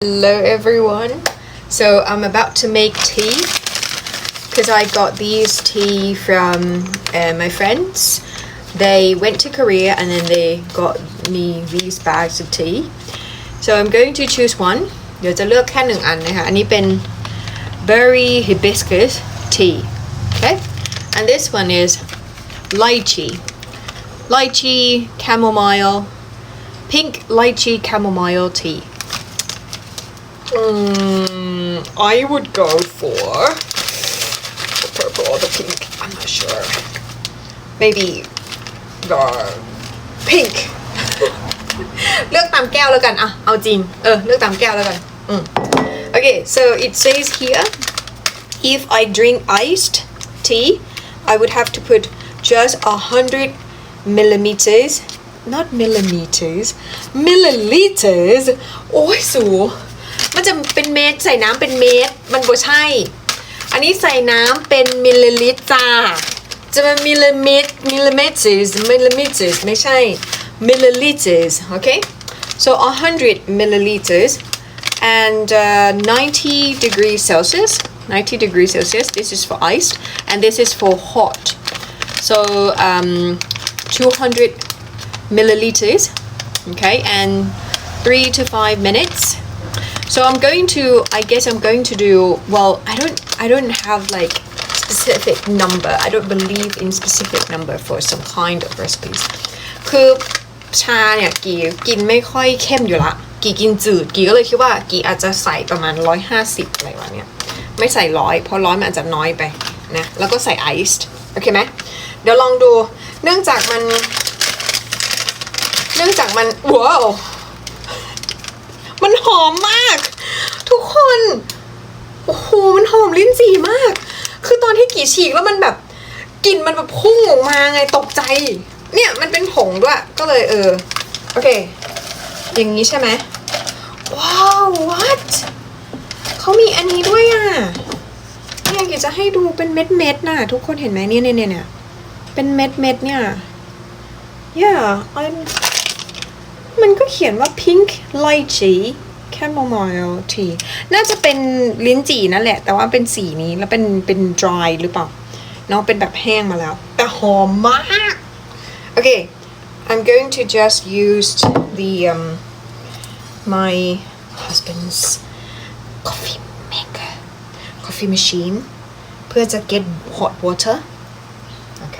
Hello everyone. So I'm about to make tea because I got these tea from uh, my friends. They went to Korea and then they got me these bags of tea. So I'm going to choose one. เดี๋ยวจะเลือกแค่หนึ่งอันนะคะ อันนี้เป็น berry hibiscus tea. Okay? And this one is lychee. Lychee chamomile, pink lychee chamomile tea. Mm, I would go for the purple or the pink. I'm not sure. Maybe the pink. เลือกตามแก้วแล้วกันอะเอาจริง เออ เลือกตามแก้วแล้วกัน อืม Okay, so it says here if I drink iced tea, I would have to put just a hundred millimeters, not millimeters, milliliters. โอ้ยสู มันจะเป็นเม็ดใส่น้ำเป็นเม็ดมันบ่ใช่ อันนี้ใส่น้ำเป็นมิลลิลิตรจ้า จะเป็นมิลลิเมตรมิลลิเมตรมิลลิเมตรไม่ใช่ milliliters okay so 100 milliliters and uh, 90 degrees Celsius 90 degrees Celsius this is for iced and this is for hot so um, 200 milliliters okay and three to five minutes So I'm going to I guess I'm going to do well I don't I don't have like specific number I don't believe in specific number for some kind of recipes คือชาเนี่ยกี่กินไม่ค่อยเข้มอยู่ละ กี่กินจืด กี่ก็เลยคิดว่ากี่อาจจะใส่ประมาณ 150อะไรวะเนี่ย ไม่ใส่ร้อยเพราะร้อยมันอาจจะน้อยไปนะ แล้วก็ใส่ไอซ์โอเคไหม เดี๋ยวลองดู เนื่องจากมัน เนื่องจากมันว้าว หอมมาก ทุกคนโอ้โหมันหอมลิ้นจี่มาก คือตอนที่กี่ฉีกแล้วมันแบบกลิ่นมันแบบพุ่งออกมาไงตกใจ เนี่ยมันเป็นผงด้วยก็เลยเออโอเค อย่างนี้ใช่ไหมว้าว what เขามีอันนี้ด้วยอะเนี่ยอยากจะให้ดูเป็นเม็ดเม็ดน่ะ ทุกคนเห็นไหมเนี่ยเนี่ยเนี่ยเป็นเม็ดเม็ดเนี่ย yeah I'm มันก็เขียนว่า pink lychee แค่มองมองทีน่าจะเป็นลิ้นจี่นั่นแหละ แต่ว่าเป็นสีนี้แล้วเป็นเป็น dry หรือเปล่าเนาะเป็นแบบแห้งมาแล้ว แต่หอมมากโอเค I'm going to just use the um, my husband's coffee maker coffee machine เพื่อจะ get hot water โอเค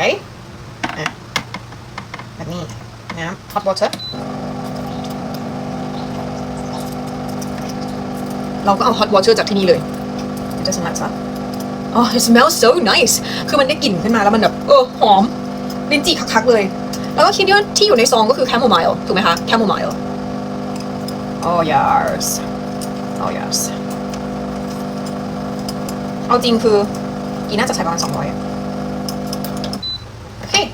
แบบนี้นะ hot water เราก็เอา hot water จากที่นี่เลย It doesn't matter Oh it smells so nice คือมันได้กลิ่นขึ้นมาแล้วมันแบบเออหอมลิ้นจี่คักๆเลย แล้วก็คิดว่าที่อยู่ในซองก็คือ chamomile ถูกไหมคะ chamomile Oh yes Oh yes เอาจริงคือกีน่าจะใช้ประมาณ200อะ Okay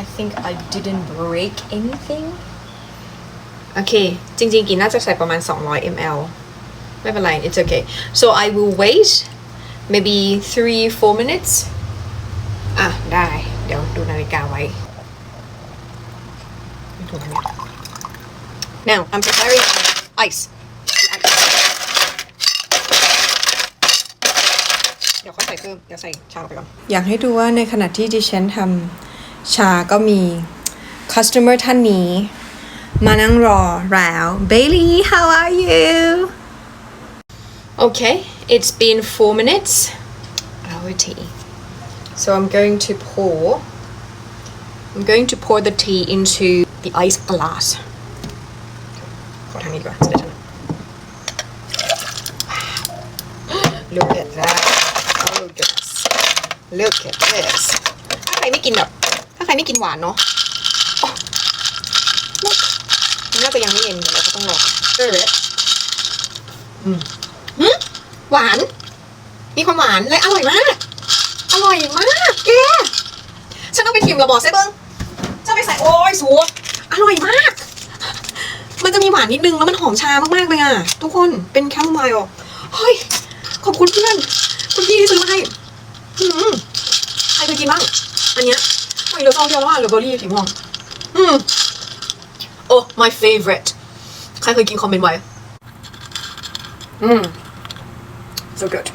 I think I didn't break anything โอเค จริงๆกีน่าจะใส่ประมาณ 200 ml ไม่เป็นไร it's okay so I will wait maybe three four minutes อะ ได้ เดี๋ยวดูนาฬิกาไว้ now I'm preparing ice เดี๋ยวค่อยใส่เพิ่ม เดี๋ยวใส่ชาลงไปก่อน อยากให้ดูว่าในขณะที่ดิฉันทำชาก็มี customer ท่านนี้ มานั่งรอแล้ว Bailey how are you Okay, it's been four minutes. Our tea. So I'm going to pour. I'm going to pour the tea into the ice glass. Look at that. Oh goodness. Look at this. ถ้าใครไม่กินแบบถ้าใครไม่กินหวานเนาะน่าจะยังไม่เย็นเดี๋ยวเราก็ต้องรอ Stir it. หืม หวาน มีความหวานและอร่อยมาก อร่อยมากแกฉันต้องไปทิมระบอกใส่เบิ้งจะไปใส่โอ้ยสัวอร่อยมาก มันจะมีหวานนิดนึงแล้วมันหอมชามากๆเลยอะ ทุกคนเป็นแคมไมล์เฮ้ยขอบคุณเพื่อนคุณพี่ที่ซื้อมาให้อืมใครเคยกินบ้างอันเนี้ยไม่เหลือซองเดียวแล้วอะเหลือเบอร์รี่สีม่วงอืมโอ้ my favorite ใครเคยกินคอมเมนต์ไว้ Mm. So good.